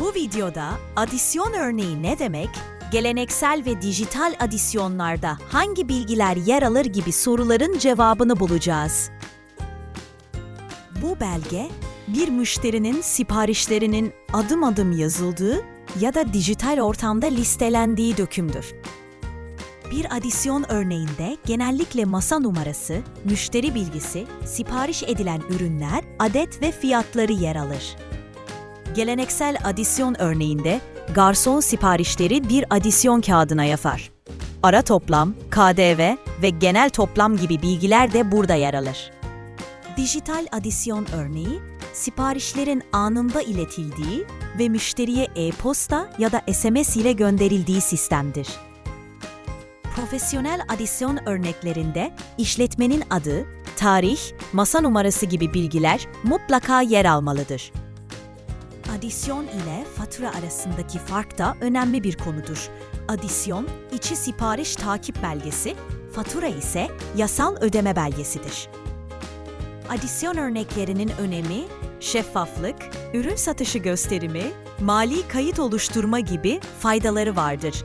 Bu videoda adisyon örneği ne demek, geleneksel ve dijital adisyonlarda hangi bilgiler yer alır gibi soruların cevabını bulacağız. Bu belge, bir müşterinin siparişlerinin adım adım yazıldığı ya da dijital ortamda listelendiği dökümdür. Bir adisyon örneğinde genellikle masa numarası, müşteri bilgisi, sipariş edilen ürünler, adet ve fiyatları yer alır. Geleneksel adisyon örneğinde garson siparişleri bir adisyon kağıdına yazar. Ara toplam, KDV ve genel toplam gibi bilgiler de burada yer alır. Dijital adisyon örneği, siparişlerin anında iletildiği ve müşteriye e-posta ya da SMS ile gönderildiği sistemdir. Profesyonel adisyon örneklerinde işletmenin adı, tarih, masa numarası gibi bilgiler mutlaka yer almalıdır. Adisyon ile fatura arasındaki fark da önemli bir konudur. Adisyon, içi sipariş takip belgesi, fatura ise yasal ödeme belgesidir. Adisyon örneklerinin önemi, şeffaflık, ürün satışı gösterimi, mali kayıt oluşturma gibi faydaları vardır.